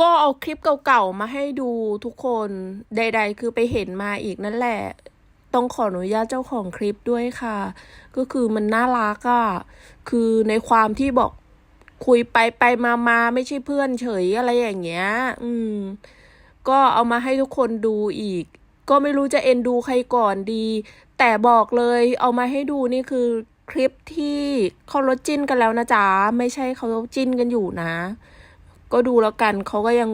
ก็เอาคลิปเก่าๆมาให้ดูทุกคนใด ๆ คือไปเห็นมาอีกนั่นแหละ ต้องขออนุญาตเจ้าของคลิปด้วยค่ะ ก็คือมันน่ารักอะคือในความที่บอกคุยไปไปมามาไม่ใช่เพื่อนเฉยอะไรอย่างเงี้ย อืม ก็เอามาให้ทุกคนดูอีก ก็ไม่รู้จะเอ็นดูใครก่อนดี แต่บอกเลยเอามาให้ดูนี่คือคลิปที่เขาลดจิ้นกันแล้วนะจ๊ะ ไม่ใช่เขาจิ้นกันอยู่นะ ก็ดูแล้วกันเขาก็ยัง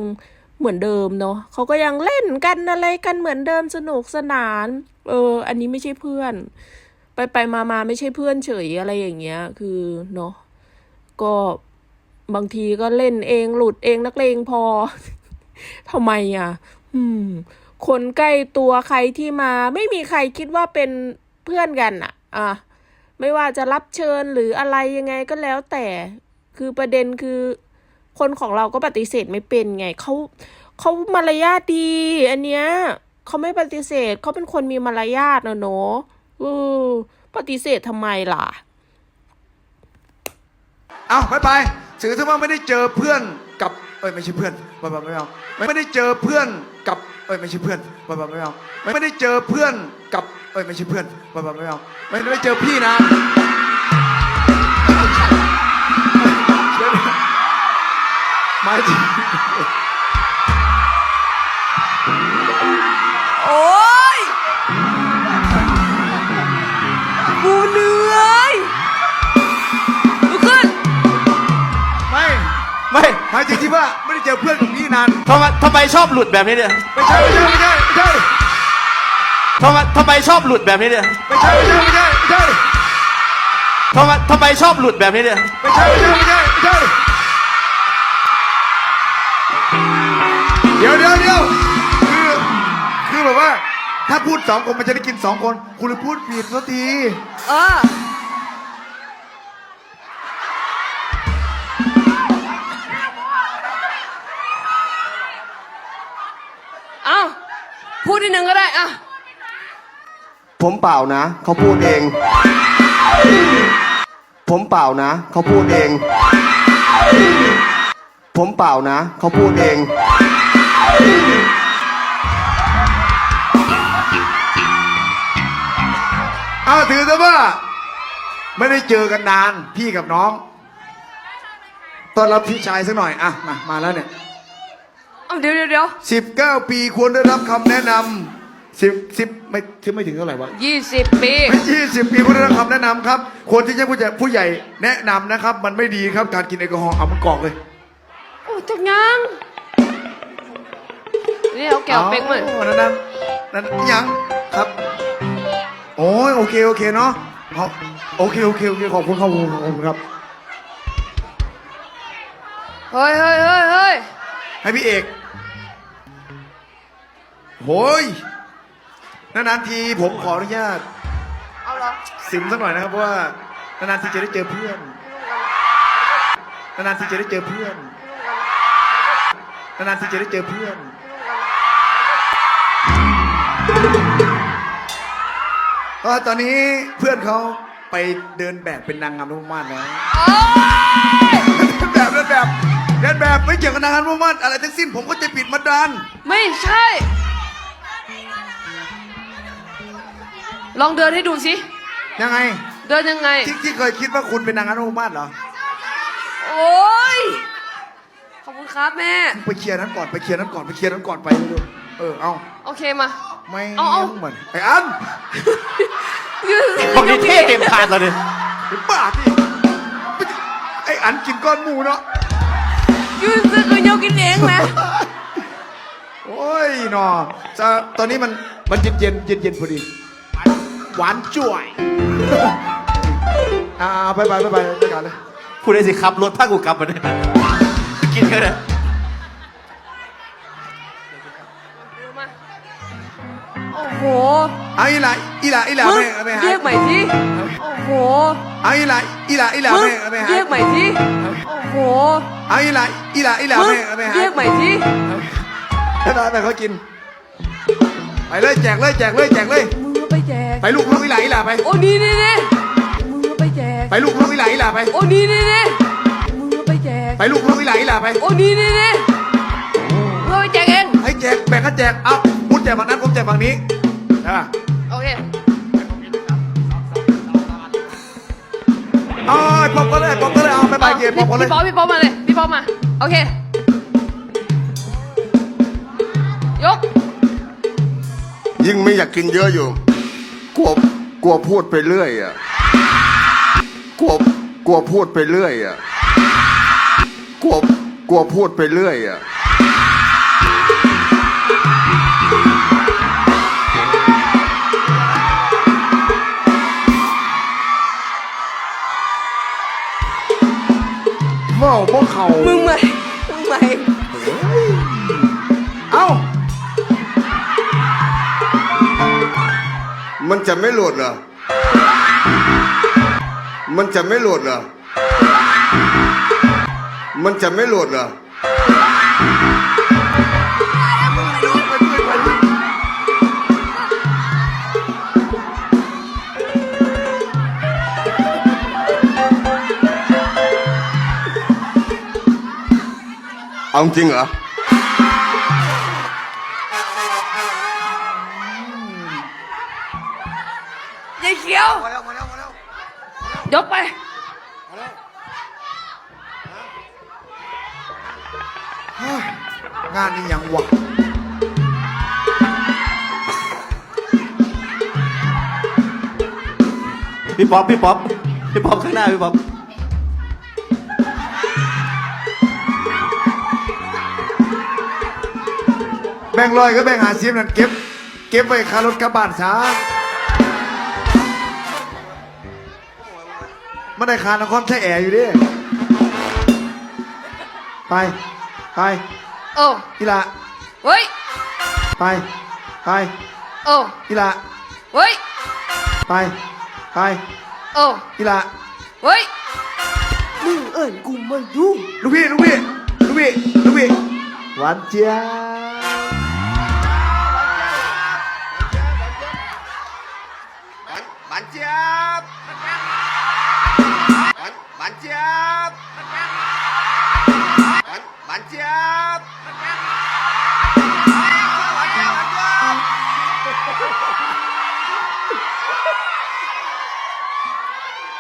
เหมือนเดิมเนาะเขาก็ยังเล่นกันอะไรกันเหมือนเดิมสนุกสนาน เออ อันนี้ไม่ใช่เพื่อน ไปไปมามาไม่ใช่เพื่อนเฉยอะไรอย่างเงี้ย คือเนาะก็บางทีก็เล่นเองหลุดเองนักเลงพอทำไมอะ อืม คนใกล้ตัวใครที่มา ไม่มีใครคิดว่าเป็นเพื่อนกันอะ อะ ไม่ว่าจะรับเชิญหรืออะไรยังไงก็แล้วแต่ คือประเด็นคือ คนของเราก็ปฏิเสธไม่เป็นไงเขาเขามารยาทดี อันเนี้ยเขาไม่ปฏิเสธเขาเป็นคนมีมารยาทนะเนาะเออปฏิเสธทำไมล่ะ เอาไปไปถือถ้าว่าไม่ได้เจอเพื่อนกับ เอ้ยไม่ใช่เพื่อนบ้าบ้าไม่เอาไม่ได้เจอเพื่อนกับเอ้ยไม่ใช่เพื่อนบ้าบ้าไม่เอาไม่ได้เจอเพื่อนกับ เอ้ยไม่ใช่เพื่อนบ้าบ้าไม่เอาไม่ได้เจอพี่นะ หมายถึงโอ๊ยกูเหนื่อยลุกขึ้น ไม่ไม่หมายถึงที่ว่าไม่ได้เจอเพื่อนกับพี่นานทำไมทำไมชอบหลุดแบบนี้เนี่ยไม่ใช่ไม่ใช่ไม่ใช่ไม่ใช่ทำไมทำไมชอบหลุดแบบนี้เนี่ยไม่ใช่ไม่ใช่ไม่ใช่ไม่ใช่ทำไมทำไมชอบหลุดแบบนี้เนี่ยไม่ใช่ไม่ใช่ไม่ใช่ไม่ใช่ แบบว่า ถ้าพูดสองคนมันจะได้กินสองคน คุณเลยพูดผิดสักทีเออ เอาพูดนิดนึงก็ได้อะผมเปล่านะ เขาพูดเอง ผมเปล่านะ เขาพูดเอง ผมเปล่านะ เขาพูดเอง อาถือซะว่า ไม่ได้เจอกันนานพี่กับน้องต้อนรับพี่ชายสักหน่อยอะมามาแล้วเนี่ยเอาเดี๋ยวเดี๋ยวเดี๋ยวสิบเก้าปีควรได้รับคำแนะนำสิบสิบไม่ถึงไม่ถึงเท่าไหร่วะยี่สิบปียี่สิบปีควรได้รับคำแนะนำครับควรที่จะผู้ใหญ่ผู้ใหญ่แนะนำนะครับ มันไม่ดีครับการกินแอลกอฮอล์เอามันกรอกเลยโอ้จักยังนี่เอาแก้วเป็กมาอ๋อนั่นนั่นนั่นยังครับ โอ้ยโอเคโอเคเนาะเอาโอเคโอเคโอเคขอบคุณครับขอบคุณครับ เฮ้ยเฮ้ยเฮ้ยเฮ้ยให้พี่เอกโอ้ยนานๆทีผมขออนุญาต เอาเหรอสิมสักหน่อยนะครับเพราะว่านานๆทีจะได้เจอเพื่อนนานๆทีจะได้เจอเพื่อนนานๆทีจะได้เจอเพื่อน เพราะว่าตอนนี้เพื่อนเขาไปเดินแบบเป็นนางงามรุ่งมาศแล้วโอ๊ยเดินแบบเดินแบบเดินแบบไม่เกี่ยวกับนางงามรุ่งมาศอะไรทั้งสิ้นผมก็จะปิดมาดานไม่ใช่ ลองเดินให้ดูสิ ยังไง เดินยังไง ที่ที่เคยคิดว่าคุณเป็นนางงามรุ่งมาศเหรอ โอ๊ยขอบคุณครับแม่ ไปเคลียร์นั้นก่อนไปเคลียร์นั้นก่อนไปเคลียร์นั้นก่อนไปเร็วๆเออเอา โอเคมา ไม่เอาเอา เหมือนไอ้อัน ยืนคนนี้เท่เต็มคาดเลยเนี่ยไอ้บ้าที่ไอ้อันกินก้อนหมูเนาะยืนซื้อคือยกกินเองนะโอ้ยหนอจะตอนนี้มันมันเย็นเย็นเย็นเย็นๆพอดี หวานจ่วยอ่าไปไปไปไปไปกันเลยคุณได้สิครับรถพากูกลับมาเนี่ยกินกันเลย โอ้โหเอาอีหล่ะอีหล่ะอีหล่ะมึงไม่ไม่หาเรียกใหม่สิโอ้โหเอาอีหล่ะอีหล่ะอีหล่ะมึงไม่ไม่หาเรียกใหม่สิโอ้โหเอาอีหล่ะอีหล่ะอีหล่ะมึงไม่ไม่หาเรียกใหม่สิให้ได้ไปเขากิน ไปเลยแจกเลยแจกเลยแจกเลย มึงเอาไปแจกไปลูกลูกอีหล่ะอีหล่ะไป โอ้นี่นี่นี่มึงเอาไปแจกไปลูกลูกอีหล่ะอีหล่ะไป โอ้นี่นี่นี่มึงเอาไปแจกไปลูกลูกอีหล่ะอีหล่ะไป โอ้นี่นี่นี่จกแบ่งกันแจก เอาคุณแจกฝั่งนั้นผมแจกฝั่งนี้ อะโอเคเอาปอบก็เลยปอบก็เลยเอาไปไปเกมปอบก็เลยพี่ป๊อปพี่ป๊อปมาเลยพี่ป๊อปมาโอเค ยก ยิ่งไม่อยากกินเยอะอยู่ กลัวกลัวพูดไปเรื่อยอะกลัวกลัวพูดไปเรื่อยอะกลัวกลัวพูดไปเรื่อยอะาบ่เขามึงไหมมึงไหมเอ้า มันจะไม่หลุดเหรอ มันจะไม่หลุดเหรอ มันจะไม่หลุดเหรอ เอาจริงเหรอ ยายเขียว มาแล้วมาแล้วมาแล้วยกไปเฮ้ยงานนี้ยังวะพี่ป๊อปพี่ป๊อปพี่ป๊อปข้างหน้าพี่ป๊อป แบ่งร้อยก็แบ่งหาซิมนั่นเก็บ เก็บไว้ค่ารถกลับบ้านซะมันได้คานครใช้แอร์อยู่ดิไป ไปโอ้อีละเฮ้ยไป ไปโอ้อีละเฮ้ยไป ไปโอ้อีละเฮ้ยมึงเอิญกูมาดูลูกพี่ลูกพี่ลูกพี่ลูกพี่หวานเจี๊ยบ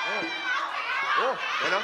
โอ้เดี๋ยว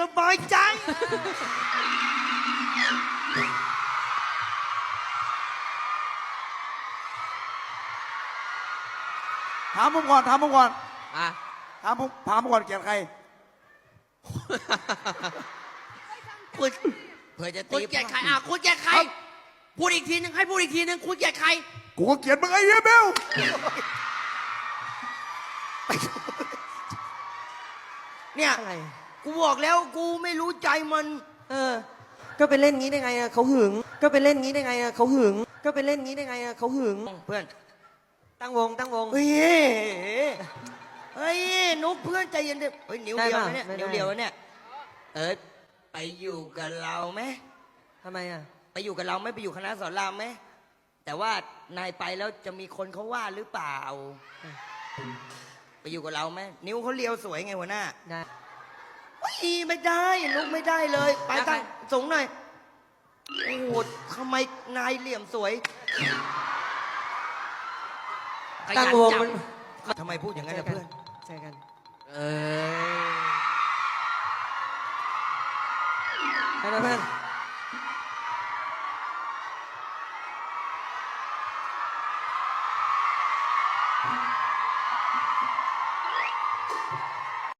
สบายใจ ถามผมก่อนถามผมก่อนอะ ถามผมถามผมก่อนเกลียดใคร คุณเพื่อจะตีคุณแกใครอะคุณแกใครพูดอีกทีหนึงให้พูดอีกทีหนึงคุณแกใคร กูก็เกลียดมึงไอ้เหี้ยเบลเนี่ย อะไร กูบอกแล้วกูไม่รู้ใจมัน เออ ก็ไปเล่นงี้ได้ไงอะเขาหึง ก็ไปเล่นงี้ได้ไงอะเขาหึง ก็ไปเล่นงี้ได้ไงอะเขาหึง เพื่อน ตั้งวงตั้งวง เฮ้ยเฮ้ยนุ๊กเพื่อนใจเย็นดิเฮ้ยนิ้วได้เดียวปะนะเนี่ยไม่ได้นิ้วเดียวนะเนี่ย เออไปอยู่กับเราไหมทำไมอะไปอยู่กับเราไหม่ไปอยู่คณะสอนรามไหมแต่ว่านายไปแล้วจะมีคนเขาว่าหรือเปล่า ไปอยู่กับเราไหมนิ้วเขาเลียวสวยไงหัวหน้า ได้เฮ้ยไม่ได้นุ๊กไม่ได้เลย ไปตั้งสูงหน่อย โอ้โหทำไมนายเหลี่ยมสวยตั้งวงมันทำไมพูดอย่างนั้นนะเพื่อน เจอกันเออ ไปนะเพื่อน